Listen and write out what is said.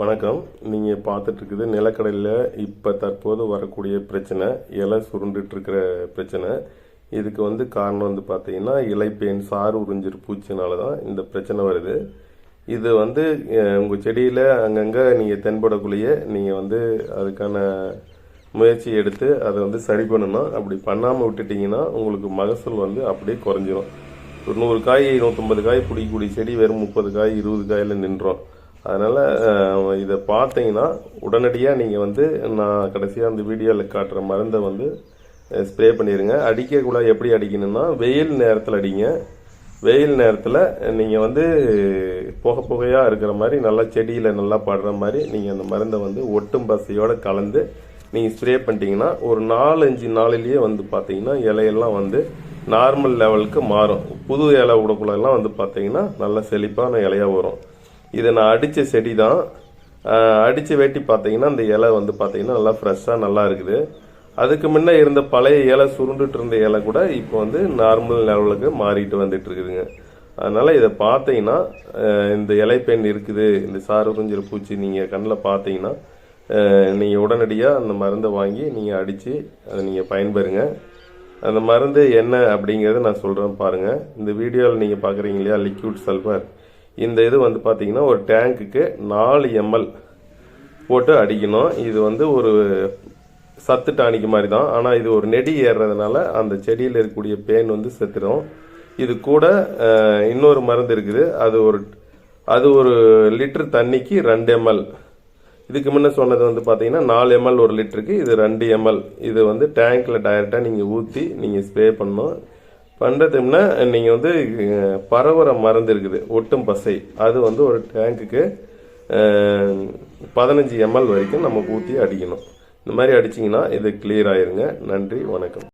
வணக்கம். நீங்கள் பார்த்துட்ருக்குது நிலக்கடலில் இப்போ தற்போது வரக்கூடிய பிரச்சனை இலை சுருண்டுட்டு இருக்கிற பிரச்சனை. இதுக்கு வந்து காரணம் வந்து பார்த்தீங்கன்னா இலைப்பேன் சாறு உறிஞ்சிரு பூச்சினால தான் இந்த பிரச்சனை வருது. இது வந்து உங்கள் செடியில் அங்கங்கே நீங்கள் தென்படக்குள்ளேயே நீங்கள் வந்து அதுக்கான முயற்சி எடுத்து அதை வந்து சரி பண்ணணும். அப்படி பண்ணாமல் விட்டுட்டிங்கன்னா உங்களுக்கு மகசூல் வந்து அப்படியே குறைஞ்சிரும். ஒரு நூறு காய் நூற்றம்பது காய் பிடிக்கக்கூடிய செடி வெறும் முப்பது காய் இருபது காயில் நின்றோம். அதனால் இதை பார்த்தீங்கன்னா உடனடியாக நீங்கள் வந்து நான் கடைசியாக அந்த வீடியோவில் காட்டுற மருந்தை வந்து ஸ்ப்ரே பண்ணிடுங்க அடிக்கக்கூடாது எப்படி அடிக்கணும்னா வெயில் நேரத்தில் அடிங்க. வெயில் நேரத்தில் நீங்கள் வந்து புகை புகையாக இருக்கிற மாதிரி நல்லா செடியில் நல்லா படுற மாதிரி நீங்கள் அந்த மருந்தை வந்து ஒட்டும் பசையோடு கலந்து நீங்கள் ஸ்ப்ரே பண்ணிட்டீங்கன்னா ஒரு நாலஞ்சு நாளிலேயே வந்து பார்த்தீங்கன்னா இலையெல்லாம் வந்து நார்மல் லெவலுக்கு மாறும். புது இலை விடக்குள்ளெல்லாம் வந்து பார்த்தீங்கன்னா நல்லா செழிப்பான இலையாக வரும். இதை நான் அடித்த செடி தான் அடித்து வெட்டி பார்த்தீங்கன்னா அந்த இலை வந்து பார்த்தீங்கன்னா நல்லா ஃப்ரெஷ்ஷாக நல்லா இருக்குது. அதுக்கு முன்னே இருந்த பழைய இலை சுருண்டுட்டு இருந்த இலை கூட இப்போ வந்து நார்மல் லெவலுக்கு மாறிட்டு வந்துட்டு இருக்குதுங்க. அதனால் இதை பார்த்தீங்கன்னா இந்த இலைப்பெண் இருக்குது இந்த சாறு குறிஞ்சிற பூச்சி நீங்கள் கண்ணில் பார்த்தீங்கன்னா நீங்கள் உடனடியாக அந்த மருந்தை வாங்கி நீங்கள் அடித்து அதை நீங்கள் பயன்பெறுங்க. அந்த மருந்து என்ன அப்படிங்கிறத நான் சொல்கிறேன் பாருங்கள் இந்த வீடியோவில் நீங்கள் பார்க்குறீங்க இல்லையா லிக்யூட் சல்ஃபர் இந்த இது வந்து பார்த்தீங்கன்னா ஒரு டேங்க்குக்கு நாலு எம்எல் போட்டு அடிக்கணும். இது வந்து ஒரு சத்து டானிக்கு மாதிரி தான். ஆனால் இது ஒரு நெடி ஏறுறதுனால அந்த செடியில் இருக்கக்கூடிய பேன் வந்து செத்துடும் இது கூட இன்னொரு மருந்து இருக்குது. அது ஒரு அது ஒரு லிட்டர் தண்ணிக்கு ரெண்டு எம்எல். இதுக்கு முன்ன சொன்னது வந்து பார்த்தீங்கன்னா நாலு எம்எல் ஒரு லிட்டருக்கு. இது ரெண்டு எம்எல். இது வந்து டேங்க்கில் டைரெக்டாக நீங்கள் ஊற்றி நீங்கள் ஸ்ப்ரே பண்ணணும். பண்ணுறதுன்னா நீங்கள் வந்து பரவர மருந்து இருக்குது ஒட்டும் பசை. அது வந்து ஒரு டேங்க்குக்கு பதினஞ்சு எம்எல் வரைக்கும் நம்ம ஊற்றி அடிக்கணும். இந்த மாதிரி அடிச்சிங்கன்னா இது கிளியர் ஆயிருங்க. நன்றி வணக்கம்.